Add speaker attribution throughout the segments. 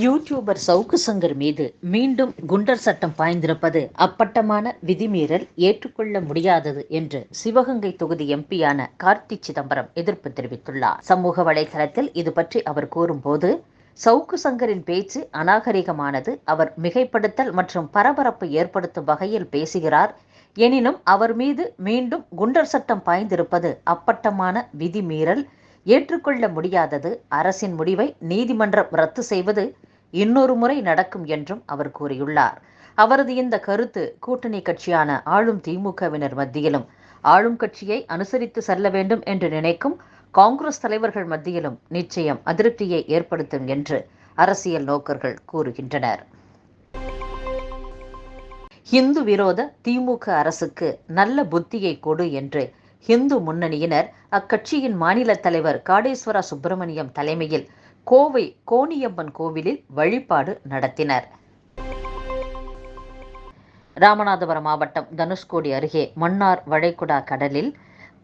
Speaker 1: YouTuber Savukku Shankar மீது மீண்டும் குண்டர் சட்டம் பாய்ந்திருப்பது அப்பட்டமான விதிமீறல் ஏற்றுக்கொள்ள முடியாதது என்று சிவகங்கை தொகுதி எம்பியான கார்த்தி சிதம்பரம் எதிர்ப்பு தெரிவித்துள்ளார். சமூக வலைதளத்தில் இது பற்றி அவர் கூறும்போது சவுக்கு சங்கரின் பேச்சு அநாகரிகமானது. அவர் மிகைப்படுத்தல் மற்றும் பரபரப்பு ஏற்படுத்தும் வகையில் பேசுகிறார். எனினும் அவர் மீது மீண்டும் குண்டர் சட்டம் பாய்ந்திருப்பது அப்பட்டமான விதிமீறல் ஏற்றுக்கொள்ள முடியாதது. அரசின் முடிவை நீதிமன்றம் ரத்து செய்வது இன்னொரு முறை நடக்கும் என்றும் அவர் கூறியுள்ளார். அவரது இந்த கருத்து கூட்டணி கட்சியான ஆளும் திமுகவினர் மத்தியிலும் ஆளும் கட்சியை அனுசரித்து செல்ல வேண்டும் என்று நினைக்கும் காங்கிரஸ் தலைவர்கள் மத்தியிலும் நிச்சயம் அதிருப்தியை ஏற்படுத்தும் என்று அரசியல் நோக்கர்கள் கூறுகின்றனர். இந்து விரோத திமுக அரசுக்கு நல்ல புத்தியை கொடு என்று இந்து முன்னணியினர் அக்கட்சியின் மாநில தலைவர் காடேஸ்வரா சுப்பிரமணியம் தலைமையில் கோவை கோணியம்மன் கோவிலில் வழிபாடு நடத்தினர். ராமநாதபுரம் மாவட்டம் தனுஷ்கோடி அருகே மன்னார் வளைகுடா கடலில்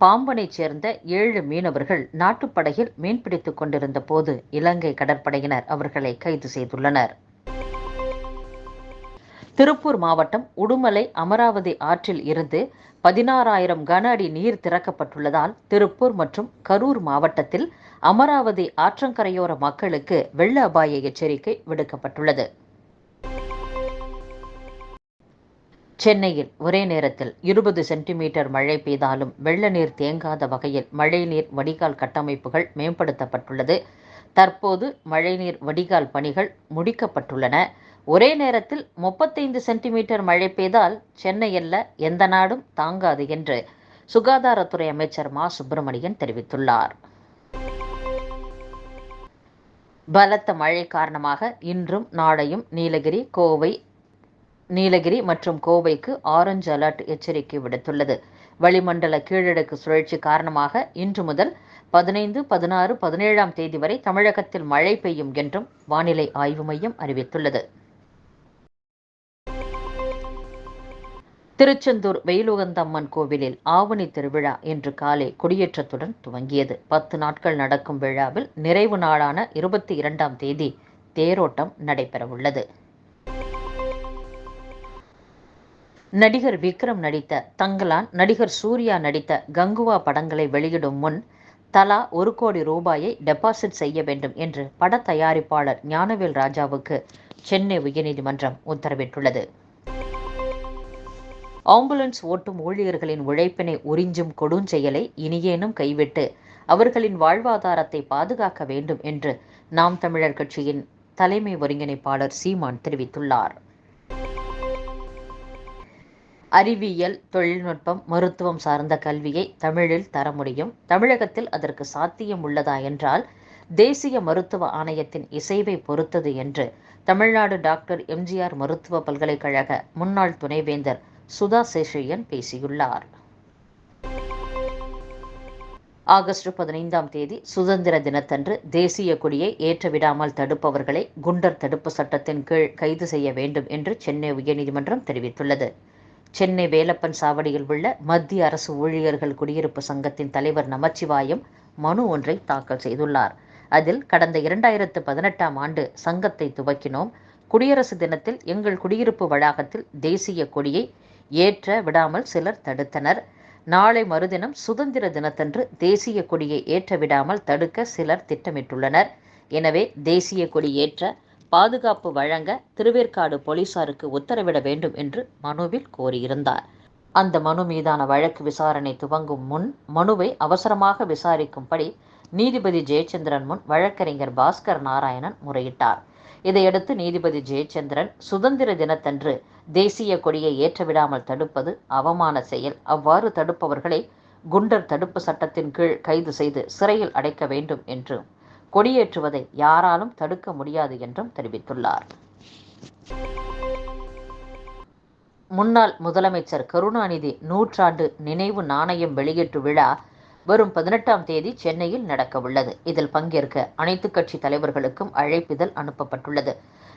Speaker 1: பாம்பனைச் சேர்ந்த ஏழு மீனவர்கள் நாட்டுப்படகில் மீன்பிடித்துக் கொண்டிருந்த போது இலங்கை கடற்படையினர் அவர்களை கைது செய்துள்ளனர். திருப்பூர் மாவட்டம் உடுமலை அமராவதி ஆற்றில் இருந்து பதினாறாயிரம் கன அடி நீர் திறக்கப்பட்டுள்ளதால் திருப்பூர் மற்றும் கரூர் மாவட்டத்தில் அமராவதி ஆற்றங்கரையோர மக்களுக்கு வெள்ள அபாய எச்சரிக்கை விடுக்கப்பட்டுள்ளது. சென்னையில் ஒரே நேரத்தில் இருபது சென்டிமீட்டர் மழை பெய்தாலும் வெள்ள நீர் தேங்காத வகையில் மழைநீர் வடிகால் கட்டமைப்புகள் மேம்படுத்தப்பட்டுள்ளது. தற்போது மழைநீர் வடிகால் பணிகள் முடிக்கப்பட்டுள்ளன. ஒரே நேரத்தில் முப்பத்தைந்து சென்டிமீட்டர் மழை பெய்தால் சென்னையில் எந்த நாடும் தாங்காது என்று சுகாதாரத்துறை அமைச்சர் மா. சுப்பிரமணியன் தெரிவித்துள்ளார். பலத்த மழை காரணமாக இன்றும் நாளையும் நீலகிரி கோவை நீலகிரி மற்றும் கோவைக்கு ஆரஞ்சு அலர்ட் எச்சரிக்கை விடுத்துள்ளது. வளிமண்டல கீழடுக்கு சுழற்சி காரணமாக இன்று முதல் பதினைந்து பதினாறு பதினேழாம் தேதி வரை தமிழகத்தில் மழை பெய்யும் என்றும் வானிலை ஆய்வு மையம் அறிவித்துள்ளது. திருச்செந்தூர் வெயிலுகந்தம்மன் கோவிலில் ஆவணி திருவிழா இன்று காலை கொடியேற்றத்துடன் துவங்கியது. பத்து நாட்கள் நடக்கும் விழாவில் நிறைவு நாளான இருபத்தி இரண்டாம் தேதி தேரோட்டம் நடைபெறவுள்ளது. நடிகர் விக்ரம் நடித்த தங்கலான் நடிகர் சூர்யா நடித்த கங்குவா படங்களை வெளியிடும் முன் தலா ஒரு கோடி ரூபாயை டெபாசிட் செய்ய வேண்டும் என்று பட தயாரிப்பாளர் ஞானவேல் ராஜாவுக்கு சென்னை உயர்நீதிமன்றம் உத்தரவிட்டுள்ளது. ஆம்புலன்ஸ் ஓட்டும் ஊழியர்களின் உழைப்பினை உறிஞ்சும் கொடுஞ்செயலை இனியேனும் கைவிட்டு அவர்களின் வாழ்வாதாரத்தை பாதுகாக்க வேண்டும் என்று நாம் தமிழர் கட்சியின் தலைமை ஒருங்கிணைப்பாளர் சீமான் தெரிவித்துள்ளார். அறிவியல் தொழில்நுட்பம் மருத்துவம் சார்ந்த கல்வியை தமிழில் தர முடியும். தமிழகத்தில் அதற்கு சாத்தியம் உள்ளதா என்றால் தேசிய மருத்துவ ஆணையத்தின் இசைவை பொறுத்தது என்று தமிழ்நாடு டாக்டர் எம்ஜிஆர் மருத்துவ பல்கலைக்கழக முன்னாள் துணைவேந்தர் சுதா சேஷையன் பேசியுள்ளார். ஆகஸ்ட் பதினைந்தாம் தேதி சுதந்திர தினத்தன்று தேசிய கொடியை ஏற்றவிடாமல் தடுப்பவர்களை குண்டர் தடுப்பு சட்டத்தின் கீழ் கைது செய்ய வேண்டும் என்று சென்னை உயர்நீதிமன்றம் தெரிவித்துள்ளது. சென்னை வேலப்பன் சாவடியில் உள்ள மத்திய அரசு ஊழியர்கள் குடியிருப்பு சங்கத்தின் தலைவர் நமச்சிவாயம் மனு ஒன்றை தாக்கல் செய்துள்ளார். அதில் கடந்த இரண்டாயிரத்து பதினெட்டாம் ஆண்டு சங்கத்தை துவக்கினோம். குடியரசு தினத்தில் எங்கள் குடியிருப்பு வளாகத்தில் தேசிய கொடியை ஏற்ற விடாமல் சிலர் தடுத்தனர். நாளை மறுதினம் சுதந்திர தினத்தன்று தேசிய கொடியை ஏற்ற விடாமல் தடுக்க சிலர் திட்டமிட்டுள்ளனர். எனவே தேசிய கொடி ஏற்ற பாதுகாப்பு வழங்க திருவேற்காடு போலீசாருக்கு உத்தரவிட வேண்டும் என்று மனுவில் கோரியிருந்தார். அந்த மனு மீதான வழக்கு விசாரணை துவங்கும் முன் மனுவை அவசரமாக விசாரிக்கும்படி நீதிபதி ஜெயச்சந்திரன் முன் வழக்கறிஞர் பாஸ்கர் நாராயணன் முறையிட்டார். இதையடுத்து நீதிபதி ஜெயச்சந்திரன் சுதந்திர தினத்தன்று தேசிய கொடியை ஏற்றவிடாமல் தடுப்பது அவமான செயல். அவ்வாறு தடுப்பவர்களை குண்டர் தடுப்பு சட்டத்தின் கீழ் கைது செய்து சிறையில் அடைக்க வேண்டும் என்றும் கொடியேற்றுவதை யாராலும் தடுக்க முடியாது என்றும் தெரிவித்துள்ளார். முன்னாள் முதலமைச்சர் கருணாநிதி நூற்றாண்டு நினைவு நாணயம் வெளியீட்டு விழா வரும் பதினெட்டாம் தேதி சென்னையில் நடக்கவுள்ளது. இதில் பங்கேற்க அனைத்து கட்சி தலைவர்களுக்கும் அழைப்பிதழ் அனுப்பப்பட்டுள்ளது.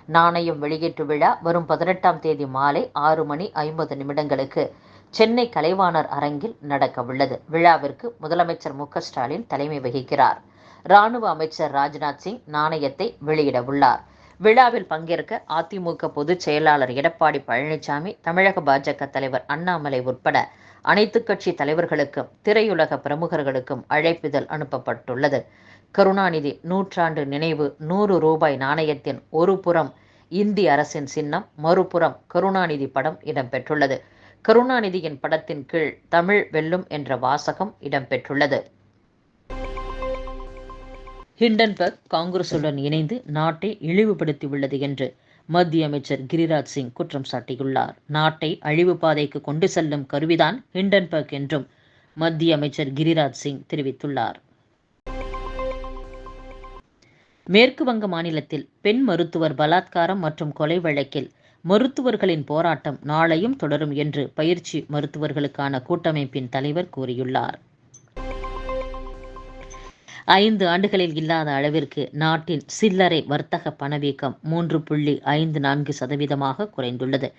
Speaker 1: நாணயம் வெளியீட்டு விழா வரும் பதினெட்டாம் தேதி மாலை ஆறு மணி ஐம்பது நிமிடங்களுக்கு சென்னை கலைவாணர் அரங்கில் நடக்கவுள்ளது. விழாவிற்கு முதலமைச்சர் மு ஸ்டாலின் தலைமை வகிக்கிறார். ராணுவ அமைச்சர் ராஜ்நாத் சிங் நாணயத்தை வெளியிட உள்ளார். விழாவில் பங்கேற்க அதிமுக பொதுச் செயலாளர் எடப்பாடி பழனிசாமி தமிழக பாஜக தலைவர் அண்ணாமலை உட்பட அனைத்து கட்சி தலைவர்களுக்கும் திரையுலக பிரமுகர்களுக்கும் அழைப்பிதழ் அனுப்பப்பட்டுள்ளது. கருணாநிதி நூற்றாண்டு நினைவு நூறு ரூபாய் நாணயத்தின் ஒரு புறம் இந்திய அரசின் சின்னம் மறுபுறம் கருணாநிதி படம் இடம்பெற்றுள்ளது. கருணாநிதியின் படத்தின் கீழ் தமிழ் வெல்லும் என்ற வாசகம் இடம்பெற்றுள்ளது. ஹிண்டன்பர்க் காங்கிரசுடன் இணைந்து நாட்டை இழிவுபடுத்தியுள்ளது என்று மத்திய அமைச்சர் கிரிராஜ் சிங் குற்றம் சாட்டியுள்ளார். நாட்டை அழிவு பாதைக்கு கொண்டு செல்லும் கருவிதான் ஹிண்டன்பர்க் என்றும் மத்திய அமைச்சர் கிரிராஜ் சிங் தெரிவித்துள்ளார். மேற்கு வங்க மாநிலத்தில் பெண் மருத்துவர் பலாத்காரம் மற்றும் கொலை வழக்கில் மருத்துவர்களின் போராட்டம் நாளையும் தொடரும் என்று பயிற்சி மருத்துவர்களுக்கான கூட்டமைப்பின் தலைவர் கூறியுள்ளார். ஐந்து ஆண்டுகளில் இல்லாத அளவிற்கு நாட்டின் சில்லறை வர்த்தக பணவீக்கம் மூன்று புள்ளி ஐந்து நான்கு சதவீதமாக குறைந்துள்ளது.